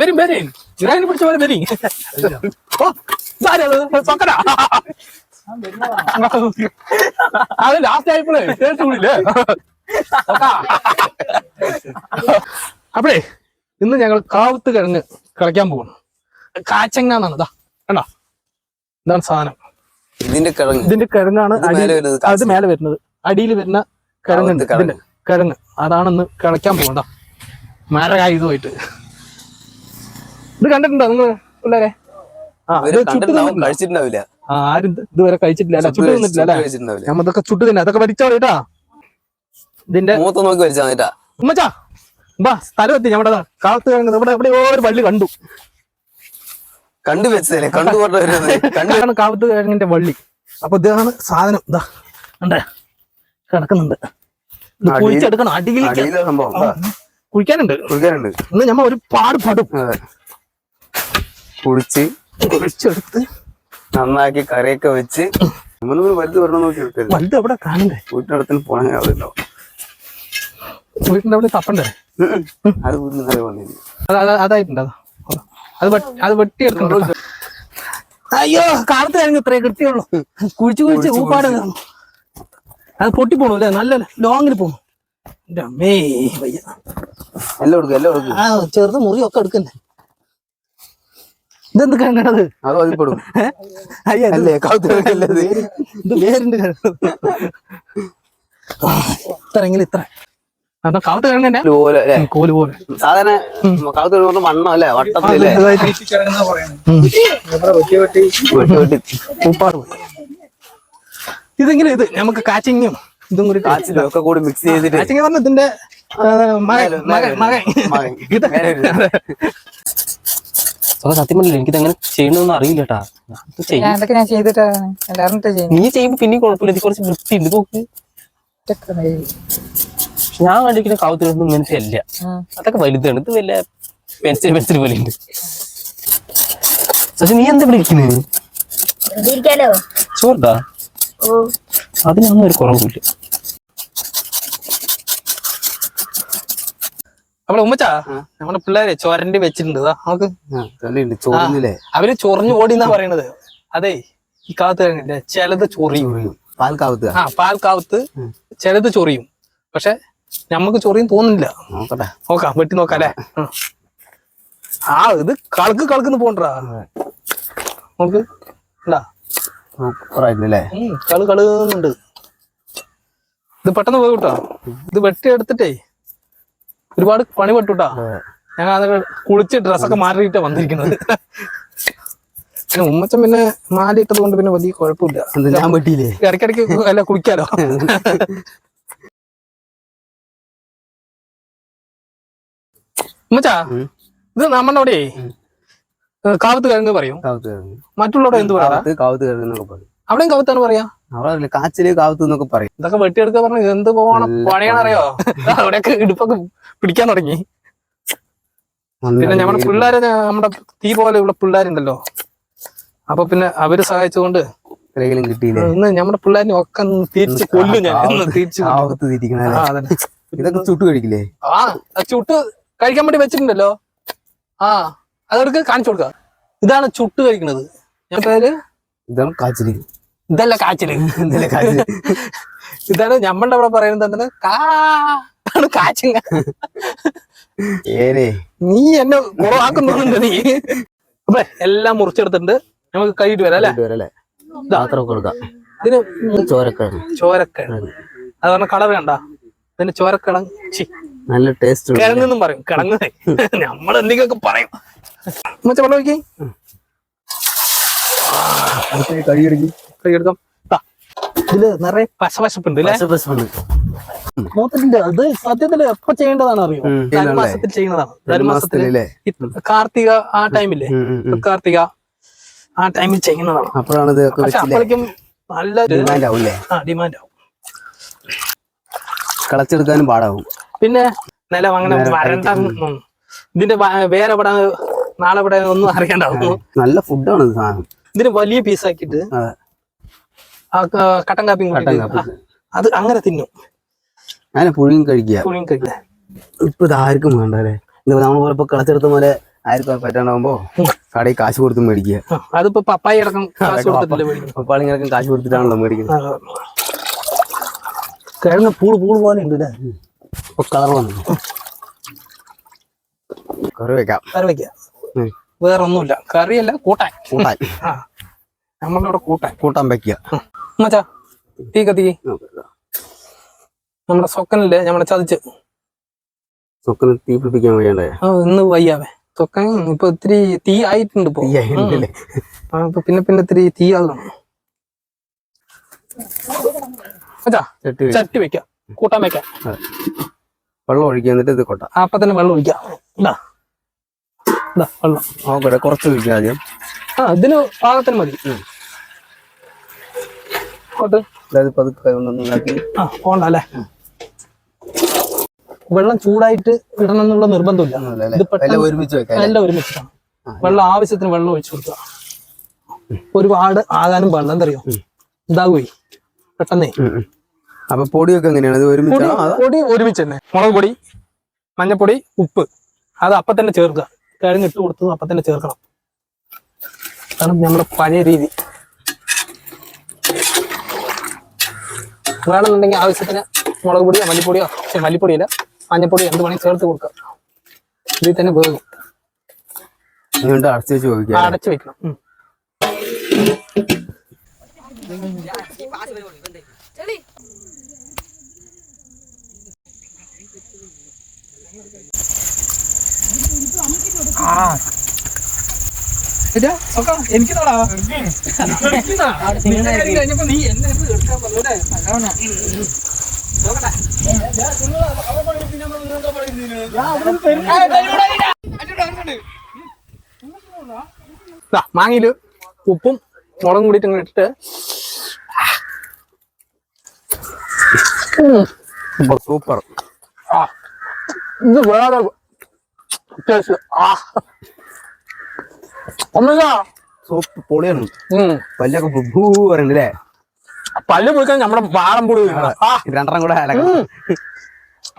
വരും വരും ഇറാനെ പിടിച്ച പോലെ വരും സൊക്കടാ അത് ലാസ്റ്റ് ആയപ്പോഴേ ടേസ്റ്റ് കൂടില്ലേ അപ്പഴേ ഇന്ന് ഞങ്ങൾ കാവത്ത് കിഴങ്ങ് കളിക്കാൻ പോകുന്നു കാച്ചങ്ങാന്നാണ്. ഇതാ കണ്ടോ? ഇതാണ് സാധനം. ഇതിന്റെ കിഴങ്ങ്. ഇതിന്റെ കിഴങ്ങാണ് അത് മേലെ വരുന്നത്. അടിയിൽ വരുന്ന കിഴങ്ങുണ്ട്. ഇതിന്റെ കിഴങ്ങ്. അതാണെന്ന് കളിക്കാൻ പോകണ്ട മാരകായുധമായിട്ട് ഇത് കണ്ടിട്ടുണ്ടോ നിങ്ങൾ പിള്ളേരെ? ആ ഇത് ഇവർ ചുട്ട് കഴിച്ചിട്ടുണ്ടാവില്ല. ആ, ആരും ഇത് ഇതുവരെ കഴിച്ചിട്ടില്ല അല്ല? ചുട്ട് തിന്നിട്ടില്ല അല്ലേ? കഴിച്ചിട്ടുണ്ടാവില്ല. നമ്മ ഇതൊക്കെ ചുട്ട് തന്നെ. അതൊക്കെ വലിച്ചോളിട്ടാ ഇതിന്റെ മൂത്ത് നോക്കി വലിച്ചാ ഉമ്മച്ചാ ബാ സ്ഥലം എത്തി. നമ്മുടെ കാലത്ത് കിഴങ്ങ് ഇവിടെ എവിടെയോ ഒരു വള്ളി കണ്ടു. കണ്ടു വെച്ചതല്ലേ? കണ്ടു കാവത്ത് കിഴങ്ങിന്റെ വള്ളി. അപ്പൊ ഇതാണ് സാധനം. ഇതാ കണ്ടേ? കിടക്കുന്നുണ്ട്. കുഴിച്ചെടുക്കണം. അടിയിൽ- കുഴിക്കാനുണ്ട്. കുടിക്കാനുണ്ട് ഇന്ന് ഞമ്മ ഒരുപാട് പടും അതെ കുടിച്ച് കുഴിച്ചെടുത്ത് നന്നാക്കി കറിയൊക്കെ വെച്ച് നമ്മളൊന്നും വലുത് വരണം നോക്കി എടുക്കരുത് വലുത് അവിടെ കാണണ്ടേ? വീട്ടിനടുത്തിന് പോണെങ്കിൽ അവിടെ വീട്ടിന്റെ അവിടെ തപ്പണ്ടേ? അത് വീട്ടിൽ നല്ല വന്നില്ല അത് അത് അതായിട്ടുണ്ട്. അതാ. അത് വെട്ടി- വെട്ടിയെടുക്കണ്ട അയ്യോ കാലത്ത് കഴിഞ്ഞ ഇത്രേ കിട്ടിയുള്ളു കുഴിച്ച് കുഴിച്ച് ഊപ്പാട്. അത് പൊട്ടി പോണു അല്ലേ? നല്ല ലോങ്ങിൽ പോണു. എന്റെ അമ്മേ വയ്യ. എല്ലാം എടുക്കും എല്ലാം എടുക്കും. ആ ചെറുത് മുറിയൊക്കെ എടുക്കണ്ടേ? ഇതെന്ത് കണ്ടത്? അത് അതിൽപ്പെടും. അല്ലേ? ഇത്? വേരുണ്ട് ഇത്രയെങ്കിലും ഇത്ര. അതാ കാവത്ത് കിഴങ്ങന്നെ കോൽ പോലെ സാധാരണ കാവത്ത് കിഴങ്ങ് മണ്ണോ അല്ലേ? വട്ടത്തിലല്ലേ വെട്ടി വെട്ടി. ഉപ്പാട് പോയി. ഇതെങ്കിലും ഇത് നമുക്ക് കാച്ചിങ്ങും ഇതും കൂടി കാച്ചിലും ഒക്കെ കൂടി മിക്സ് ചെയ്തിട്ട്. കാച്ചിങ് പറഞ്ഞ ഇതിന്റെ മകൻ മകൻ മകൻ. ഇത്. അപ്പൊ സത്യം പറഞ്ഞില്ല എനിക്കിത് അങ്ങനെ ചെയ്യണമെന്ന് അറിയില്ല കേട്ടാ ഇത് ചെയ്യും ഞാൻ ചെയ്തിട്ടാണ് എല്ലാവരും ചെയ്യുന്നത് നീ ചെയ്യുമ്പോ പിന്നെ കുഴപ്പമില്ല ഇത് കുറച്ച് വൃത്തി ഉണ്ട് നോക്ക്. ഞാൻ കണ്ടിരിക്കുന്ന കാവത്തിലൊന്നും അല്ല. അതൊക്കെ വലുതാണ്. ഇത് വല്ല പെൻസിൽ പെൻസിൽ പോലെ ഉണ്ട് പക്ഷെ നീ എന്താ വിളിക്കുന്നത് ഓ. അതിനൊന്നും ഒരു കുറവില്ല നമ്മളെ ഉമ്മച്ചാ? നമ്മുടെ പിള്ളേരെ ചൊരണ്ടി വെച്ചിട്ടുണ്ട് നമുക്ക് അവർ ചൊറിഞ്ഞു ഓടി എന്നാ പറയണത്. അതെ ഈ കഴിഞ്ഞില്ലേ ചിലത് ചൊറിയും. പാൽക്കാവത്ത് ആ പാൽക്കാവത്ത് ചിലത് ചൊറിയും. പക്ഷെ നമുക്ക് ചൊറിയും തോന്നുന്നില്ല. നോക്കട്ടെ. നോക്കാം വെട്ടി നോക്കാം അല്ലേ? ആ. ഇത് കളക്ക് കളക്കുന്ന് പോണ്ടാ ഉം, കൾ കളുന്നുണ്ട് ഇത് പെട്ടെന്ന് പോയി കേട്ടോ ഇത് വെട്ടി എടുത്തിട്ടേ ഒരുപാട് പണി പെട്ടുട്ടാ ഞങ്ങൾ അതൊക്കെ കുളിച്ച് ഡ്രസ്സൊക്കെ മാറിയിട്ടാ വന്നിരിക്കുന്നത്. പിന്നെ ഉമ്മച്ചൻ പിന്നെ മാലിട്ടത് കൊണ്ട് പിന്നെ വലിയ കുഴപ്പമില്ല. ഞാൻ വെട്ടിയില്ലേ ഇടയ്ക്കിടയ്ക്ക് അല്ല കുളിക്കാലോ. ഉമ്മച്ചാ. ഇത് നമ്മുടെ അവിടെ കാവത്ത് കിഴങ്ങ് പറയും? മറ്റുള്ളവിടെ എന്ത് പറയാ കാവത്ത് കിഴങ്ങ് പറയും. അവിടെയും കാവത്താണ് പറയാ? അവിടെ കാച്ചിൽ കാവത്ത് എന്നൊക്കെ പറയും. ഇതൊക്കെ വെട്ടിയെടുക്കാൻ പറഞ്ഞു എന്ത് പോകണം പണിയാണറിയോ? അവിടെയൊക്കെ ഇടുപ്പൊക്കെ പിടിക്കാൻ തുടങ്ങി. പിന്നെ ഞമ്മടെ. പിള്ളേരെ നമ്മുടെ തീ പോലെ ഇവിടെ പിള്ളേരുണ്ടല്ലോ. അപ്പൊ പിന്നെ അവർ സഹായിച്ചുകൊണ്ട് ഇന്ന് നമ്മുടെ പിള്ളേരെ ഒക്കെ തിരിച്ച് കൊല്ലും ഞാൻ. തിരിച്ച് ഇതൊക്കെ ചുട്ടു കഴിക്കില്ലേ? ആ ചുട്ട് കഴിക്കാൻ വേണ്ടി വെച്ചിട്ടുണ്ടല്ലോ. ആ അതെടുക്ക് കാണിച്ചു കൊടുക്ക. ഇതാണ് ചുട്ട് കഴിക്കണത്. ഞാൻ പേര് ഇതാണ് കാച്ചിൽ. ഇതല്ല കാച്ചിൽ. ഇതല്ലേ കാച്ചിൽ. ഇതാണ് നമ്മളുടെ അവിടെ പറയുന്നത് എന്താണ്? കാ ആണ് കാച്ചിങ്ങ. നീ എന്നെ കുറവാക്കുന്നുണ്ട് നീ? അപ്പൊ എല്ലാം മുറിച്ചെടുത്തിട്ടുണ്ട്. നമുക്ക് കഴിയിട്ട് വരാം അല്ലേ? ഇതിന് ചോരക്കിഴങ്ങ് ചോരക്കിഴങ്ങ് അത്. പറഞ്ഞ കളർ കണ്ട? ഇതിന് ചോരക്കിഴങ്ങ് ചി നല്ല ടേസ്റ്റ് കിഴങ്ങെന്നും പറയും. കിഴങ്ങ് നമ്മൾ എന്തെങ്കിലുമൊക്കെ പറയും. മച്ച വെള്ളം ഒഴിക്കേ. കൈയെടുക്കാം ഇതിൽ നിറയെ പശപശപ്പുണ്ട് അല്ലെ? മൂത്തിന്റെ അത് സത്യത്തിൽ എപ്പോ ചെയ്യേണ്ടതാണ് അറിയോ ധനുമാസത്തിൽ ചെയ്യുന്നതാണ് ധനുമാസത്തിൽ കാർത്തിക ആ ടൈമില്ലേ? കാർത്തിക ആ ടൈമിൽ ചെയ്യുന്നതാണ്. അപ്പോഴാണ് പക്ഷെ അപ്പോഴേക്കും നല്ല ഡിമാൻഡ് ആവും ആ ഡിമാൻഡ് ആവും കളച്ചെടുക്കാനും പാടാവും. പിന്നെ നിലം അങ്ങനെ വരണ്ട ഇതിന്റെ വേറെ ഇവിടെ നാളെ ഇവിടെ ഒന്നും അറിയണ്ടാവും. നല്ല ഫുഡാണ് സാധനം. ഇതിന് വലിയ പീസാക്കിയിട്ട് അതെ. ആ ക- കട്ടൻ കാപ്പിയും കട്ടൻ കാപ്പി. അത് അങ്ങനെ തിന്നും. അങ്ങനെ പുഴുങ്ങി കഴിക്കുക. പുളിയും കഴിക്കുക. ഇപ്പൊ ഇതാർക്കും വേണ്ട അല്ലേ? നമ്മൾ ഇപ്പൊ കളച്ചെടുത്ത പോലെ ആയിരത്തി പറ്റാണ്ടാവുമ്പോ കടയിൽ കാശ് കൊടുത്ത് മേടിക്കുക. അതിപ്പോ പപ്പായി അടക്കം പപ്പാളി അടക്കം കാശ് കൊടുത്തിട്ടാണല്ലോ മേടിക്കുന്നത്. കിഴങ്ങ് പൂൾ പൂൾ പോലെ ഉണ്ട് അല്ലേ ഇപ്പൊ കളർ വന്നു. കറി വെക്കാം. കറി വെക്കാം. വേറൊന്നുമില്ല. കറിയല്ല കൂട്ടാൻ. കൂട്ടാൻ. നമ്മളിവിടെ കൂട്ടാൻ. കൂട്ടാൻ വെക്കുക. മച്ചാ തീ കത്തി നമ്മുടെ സൊക്കനില്ലേ നമ്മളെ ചതിച്ച്. സുക്കിന് തീ പിടിപ്പിക്കാൻ വേണ്ടേ ആ ഇന്ന് വയ്യാവേ. സൊക്കൻ ഇപ്പൊ ഇത്തിരി തീ ആയിട്ടുണ്ട് ഇപ്പൊ. ആ, ഇപ്പൊ പിന്നെ പിന്നെ ഇത്തിരി തീ ആകണം മച്ചാ ചട്ടി വെക്കാം. കൂട്ടാൻ വെക്കാം. വെള്ളം ഒഴിക്കുക എന്നിട്ട് ഇത് കൊട്ട. അപ്പൊ തന്നെ വെള്ളം ഒഴിക്കാം. ഇതാ ഇതാ വെള്ളം. നോക്കട്ടെ കുറച്ച് ഒഴിക്കുക ആദ്യം. ആ ഇതിന് പാകത്തിന് മതി. വെള്ളം ചൂടായിട്ട് ഇടണം എന്നുള്ള നിർബന്ധമില്ല. ഒരുമിച്ച്? എല്ലാം ഒരുമിച്ചിട്ടാണ് വെള്ളം ആവശ്യത്തിന് വെള്ളം ഒഴിച്ചു കൊടുക്കുക. ഒരുപാട് ആകാനും പാടില്ല. എന്തറിയോ? ഇതാകുവേ പെട്ടെന്നേ. അപ്പൊ പൊടിയൊക്കെ എങ്ങനെയാണ്? പൊടി ഒരുമിച്ച് തന്നെ. മുളക് പൊടി മഞ്ഞപ്പൊടി ഉപ്പ്. അത് അപ്പൊ തന്നെ ചേർക്കുക. കഴിഞ്ഞിട്ട് കൊടുത്തത് അപ്പൊ തന്നെ ചേർക്കണം. അതാണ് നമ്മുടെ പഴയ രീതി. വേണമെന്നുണ്ടെങ്കിൽ ആവശ്യത്തിന് മുളക് പൊടിയോ മല്ലിപ്പൊടിയോ പക്ഷെ മല്ലിപ്പൊടിയല്ല മഞ്ഞപ്പൊടി എന്ത് വേണമെങ്കിൽ ചേർത്ത് കൊടുക്കാം ഇതിൽ തന്നെ വേകും അടച്ചു വെച്ച് അടച്ചു വെക്കണം. ഉം. ഇതാ, സൊക്ക, എനിക്ക് താടാ. എനിക്ക് താ. നിന്റെ കാര്യം കഴിഞ്ഞപ്പോ നീ എന്നെ എടുക്കാൻ മാങ്ങയിൽ ഉപ്പും മുളകും കൂടിയിട്ട് ഇങ്ങനെ ഇട്ടിട്ട്. സൂപ്പർ. ആ. ഇത് വേറെ ടേസ്റ്റ്. ആ. സൂപ്പ് പൊളിയാണ്. പല്ലൊക്കെ ബുബൂ പറയണ്ടല്ലേ പല്ല് പൊളിക്കാൻ നമ്മുടെ പൊടി ഇത് രണ്ടെണ്ണം കൂടെ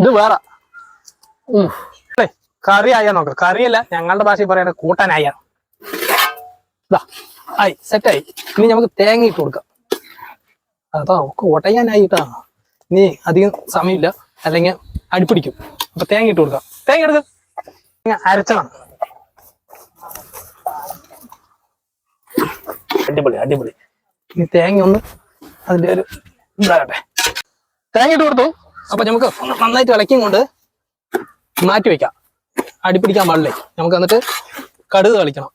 ഇത് വേറെ. കറി ആയാ നോക്ക. കറിയല്ല ഞങ്ങളുടെ ഭാഷയിൽ പറയണ കൂട്ടാനായ. ആയി സെറ്റായി ഇനി നമുക്ക് തേങ്ങ ഇട്ട് കൊടുക്കാം. അതാ ഒക്കെ ഒട്ടയാനായിട്ടാ ഇനി അധികം സമയമില്ല. അല്ലെങ്കിൽ അടിപ്പിടിക്കും അപ്പൊ തേങ്ങ ഇട്ട് കൊടുക്കാം. തേങ്ങ എടുക്ക. തേങ്ങ അടിപൊളി അടിപൊളി. ഇനി തേങ്ങ ഒന്ന് അതിന്റെ ഒരു ഇതാകട്ടെ. തേങ്ങ ഇട്ട് കൊടുത്തു. അപ്പൊ നമുക്ക് നന്നായിട്ട് ഇളക്കിയും കൊണ്ട് മാറ്റി വെക്കാം. അടിപിടിക്കാൻ പാടില്ലേ? നമുക്ക് എന്നിട്ട് കടുക് കളിക്കണം.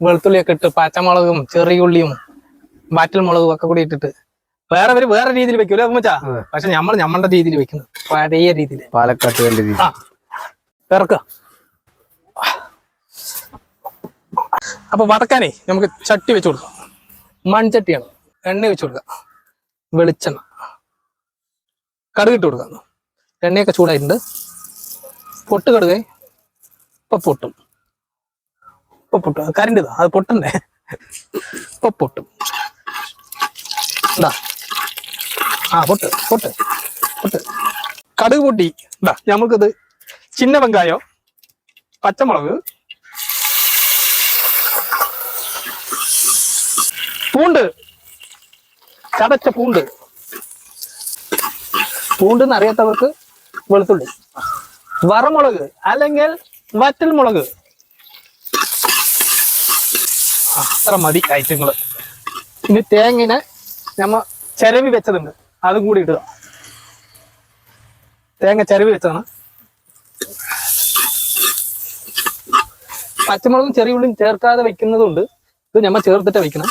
വെളുത്തുള്ളിയൊക്കെ ഇട്ട് പച്ചമുളകും ചെറിയ ഉള്ളിയും വാറ്റൽ മുളകും ഒക്കെ കൂടി ഇട്ടിട്ട് വേറെ ഒരു വേറെ രീതിയിൽ വെക്കൂലേ അതെ. പക്ഷെ നമ്മൾ നമ്മളുടെ രീതിയിൽ വെക്കുന്നത്. പഴയ രീതിയിൽ. പാലക്കാട്ടുകാരുടെ രീതി. ആ. ഇറക്ക അപ്പൊ വടക്കാനേ നമുക്ക് ചട്ടി വെച്ച് കൊടുക്കാം. മൺചട്ടിയാണ്. എണ്ണ വെച്ച് കൊടുക്കാം. വെളിച്ചെണ്ണ. കടുകിട്ട് കൊടുക്കാം. എണ്ണയൊക്കെ ചൂടായിട്ടുണ്ട്. പൊട്ട് കടുകേ. ഇപ്പൊ പൊട്ടും. ഇപ്പൊ പൊട്ടും. കരണ്ട് അത് പൊട്ടണ്ടേ? ഇപ്പൊ ഇതാ. ആ പൊട്ട് പൊട്ട് പൊട്ട്. കടുക് പൊട്ടി. ഇതാ നമുക്കിത് ചിന്ന വെങ്കായം പച്ചമുളക് പൂണ്ട്. ചതച്ച പൂണ്ട്. പൂണ്ട് അറിയാത്തവർക്ക് വെളുത്തുള്ളി. വറമുളക് അല്ലെങ്കിൽ വറ്റൽ മുളക്. അത്ര മതി ഐറ്റങ്ങൾ. ഇനി തേങ്ങിനെ നമ്മ ചിരവി വെച്ചതുണ്ട്. അതും കൂടി ഇടുക. തേങ്ങ ചിരവി വെച്ചതാണ്. പച്ചമുളകും ചെറിയ ഉള്ളിയും ചേർക്കാതെ വെക്കുന്നതുണ്ട്. ഇത് ഞമ്മ ചേർത്തിട്ട് വെക്കണം.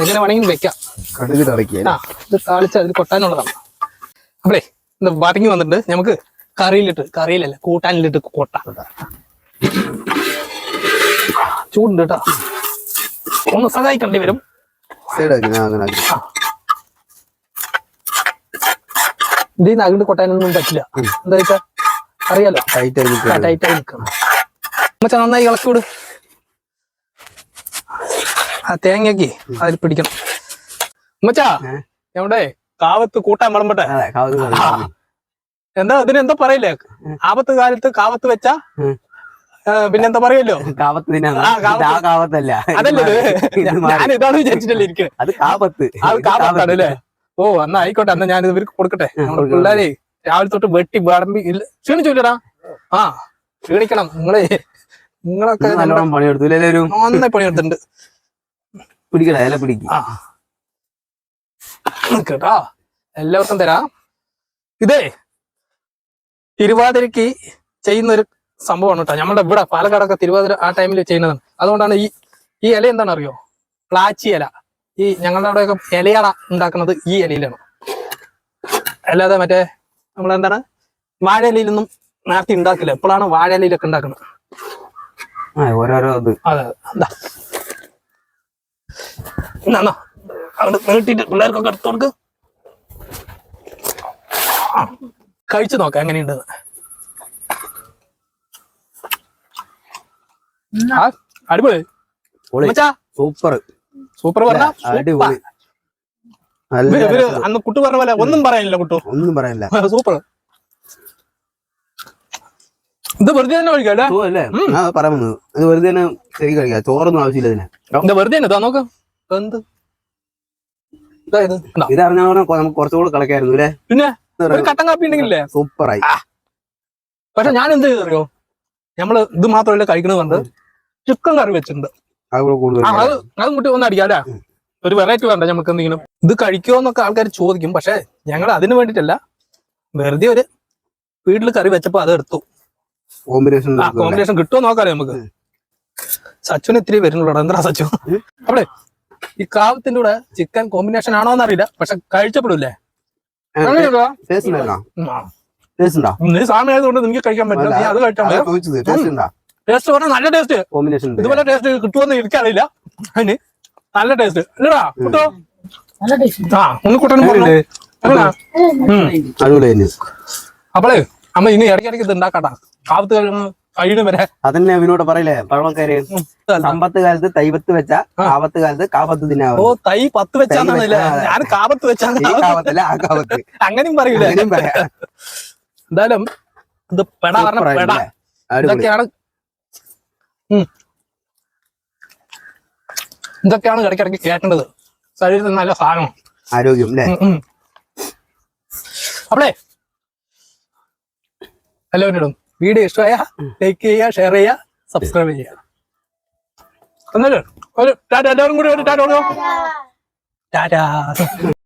എങ്ങനെ വേണമെങ്കിലും വെക്കാം. കടുക് തളിക്കുക ആ ഇത് താളിച്ച് അതിൽ കൊട്ടാനുള്ളതാണ്. അപ്പളേ ഇത് വരങ്ങി വന്നിട്ട് നമുക്ക് കറിയിലിട്ട് കറിയിലല്ല കൂട്ടാനിലിട്ട് കൊട്ട. ചൂടുണ്ട് കേട്ടോ. ഒന്ന് സഹായിക്കേണ്ടി വരും. ഇതിന് അകണ്ട് അങ്ങനെ ആക്കി. ഇതിൽ നിന്ന് അകിണ്ട് കൊട്ടാനൊന്നും പറ്റില്ല. എന്താ വെച്ചാ? അറിയാലോ. ടൈറ്റ് ആയി നിൽക്കണം നന്നായി ഇളക്കി വിട്. ആ തേങ്ങയ്ക്ക് അതിൽ പിടിക്കണം. മച്ചാ? എവിടെ? കാവത്ത് കൂട്ടാൻ വിളമ്പട്ടെ. എന്താ അതിന് എന്താ പറയില്ലേ? ആപത്ത് കാലത്ത് കാവത്ത് വെച്ച? പിന്നെന്താ പറയല്ലോ? കാവത്തല്ല. അതല്ലേ. ഞാൻ ഇതാണ് വിചാരിച്ചിട്ടല്ലേ ഇരിക്കുന്നത് അത് കാവത്ത്. അത് അല്ലേ? ഓ എന്നാ ആയിക്കോട്ടെ എന്നാ ഞാൻ ഇവർക്ക് കൊടുക്കട്ടെ. പിള്ളേരെ രാവിലെ തൊട്ട് വെട്ടി വിളമ്പി ഇല്ല. ക്ഷീണിച്ചില്ലടാ? ആ ക്ഷീണിക്കണം. നിങ്ങളെ നിങ്ങളൊക്കെ നല്ലോണം പണിയെടുത്തു. നന്നായി പണിയെടുത്തിട്ടുണ്ട്. പിടിക്കട ഇല പിടിക്കും. ആ. കേട്ടാ? എല്ലാവർക്കും തരാം. ഇതേ തിരുവാതിരക്ക് ചെയ്യുന്ന ഒരു സംഭവമാണ് കേട്ടോ. നമ്മുടെ ഇവിടെ പാലക്കാടൊക്കെ തിരുവാതിര ആ ടൈമിൽ ചെയ്യുന്നതാണ്. അതുകൊണ്ടാണ് ഈ ഈ ഇല എന്താണ് അറിയോ പ്ലാച്ചി ഇല. ഈ ഞങ്ങളുടെ അവിടെയൊക്കെ ഇലയട ഉണ്ടാക്കുന്നത് ഈ ഇലയിലാണ്. അല്ലാതെ മറ്റേ നമ്മളെന്താണ്? വാഴയിലൊന്നും നേരത്തെ ഉണ്ടാക്കില്ല. എപ്പോഴാണ് വാഴയിലൊക്കെ ഉണ്ടാക്കുന്നത്. ആ ഓരോരോ അതെ എന്താ എന്നാ എന്നാ, അങ്ങോട്ട് നീട്ടിട്ട് പിള്ളേർക്കൊക്കെ എടുത്തു കൊടുക്ക്. കഴിച്ചു നോക്കാം എങ്ങനെയുണ്ടെന്ന് അടിപൊളി. പൊളി. സൂപ്പർ. സൂപ്പർ പറഞ്ഞ. അടിപൊളി. അന്ന് കുട്ടു പറഞ്ഞ പോലെ ഒന്നും പറയാനില്ല കുട്ടു. ഒന്നും പറയാനില്ല സൂപ്പർ. ഇത് വെറുതെ തന്നെ കഴിക്കാം അല്ലേ ഓ, അല്ലേ? ആ പറയാൻ ഇത് വെറുതെ തന്നെ ശരി കഴിക്കാം. ചോറൊന്നും ആവശ്യമില്ല ഇതിന്. ഇത് വെറുതെ തന്നെ നോക്ക്. എന്ത്? ഇതാ ഇത്. കണ്ടോ? ഇത് അറിഞ്ഞാൽ നമുക്ക് കുറച്ചുകൂടെ കളിക്കായിരുന്നു അല്ലേ? പിന്നെ ഒരു കട്ടൻ കാപ്പി ഉണ്ടെങ്കിലേ സൂപ്പറായി. പക്ഷെ ഞാൻ എന്ത് ചെയ്തറിയോ? നമ്മൾ ഇത് മാത്രമല്ല കഴിക്കുന്നത് കൊണ്ട് ചിക്കൻ കറി വെച്ചിട്ടുണ്ട്. അത് അത് മുട്ടി ഒന്ന് അടിക്കാല്ലേ ഒരു വെറൈറ്റി വേണ്ട നമുക്ക് എന്തെങ്കിലും. ഇത് കഴിക്കുമോ എന്നൊക്കെ ആൾക്കാർ ചോദിക്കും. പക്ഷെ ഞങ്ങൾ അതിന് വേണ്ടിട്ടല്ല വെറുതെ ഒരു വീട്ടിൽ കറി വെച്ചപ്പോ അത് എടുത്തു. കോമ്പിനേഷൻ കോമ്പിനേഷൻ കിട്ടുമോ നോക്കാലോ നമുക്ക്. സച്ചുന് ഇത്തിരി വരുന്നുള്ളൂ എന്താ സച്ചു? അവിടെ ഈ കാവത്തിന്റെ കൂടെ ചിക്കൻ കോമ്പിനേഷൻ ആണോ എന്നറിയില്ല പക്ഷെ കഴിച്ചപ്പെടില്ലേ ടേസ്റ്റ് ഉണ്ടോ? ടേസ്റ്റ് ഉണ്ടോ? നീ സാമി ആയതുകൊണ്ട് നിനക്ക് കഴിക്കാൻ പറ്റില്ല. നീ അത് കഴിച്ചാൽ ടേസ്റ്റ് പറഞ്ഞാൽ നല്ല ടേസ്റ്റ് കോമ്പിനേഷൻ ഉണ്ട്. ഇതുപോലെ ടേസ്റ്റ് കിട്ടുമെന്ന് എനിക്കറിയില്ല അതിന് നല്ല ടേസ്റ്റ് ഇല്ലടാ കിട്ടോ? നല്ല ടേസ്റ്റ് ആ ഒന്ന് കൂട്ടണം. പറഞ്ഞു. അടിപൊളി അപ്പളേ അമ്മ ഇനി ഇടയ്ക്കിടയ്ക്ക് ഇത് ഉണ്ടാക്കാട്ടാ കാവത്ത് കഴിഞ്ഞ് കഴിയുന്ന വരെ. അതന്നെ അവനോട് പറയില്ലേ പഴമക്കാര്. സമ്പത്ത് കാലത്ത് തൈവത്ത് വെച്ച കാവത്ത് കാലത്ത് കാപത്ത് തിന്നാവും? ഓ തൈ പത്ത് വെച്ചാന്നല്ലേ ഞാൻ കാപത്ത് വെച്ചാൽ ആ കാവത്ത്. അങ്ങനെയും പറയൂലേ? എന്തായാലും ഇത് പെട പറഞ്ഞ പെട. ഇതൊക്കെയാണ്. ഇതൊക്കെയാണ് ഇടയ്ക്കിടയ്ക്ക് കേട്ടേണ്ടത് ശരീരത്തിന് നല്ല സാധനം. ആരോഗ്യം അല്ലേ? അപ്പളേ എല്ലാവരോടും വീഡിയോ ഇഷ്ടമായ ലൈക്ക് ചെയ്യുക ഷെയർ ചെയ്യുക സബ്സ്ക്രൈബ് ചെയ്യുക. എന്നാലും ഒരു ടാറ്റ എല്ലാവരും കൂടി ഒരു ടാറ്റ ടാറ്റാ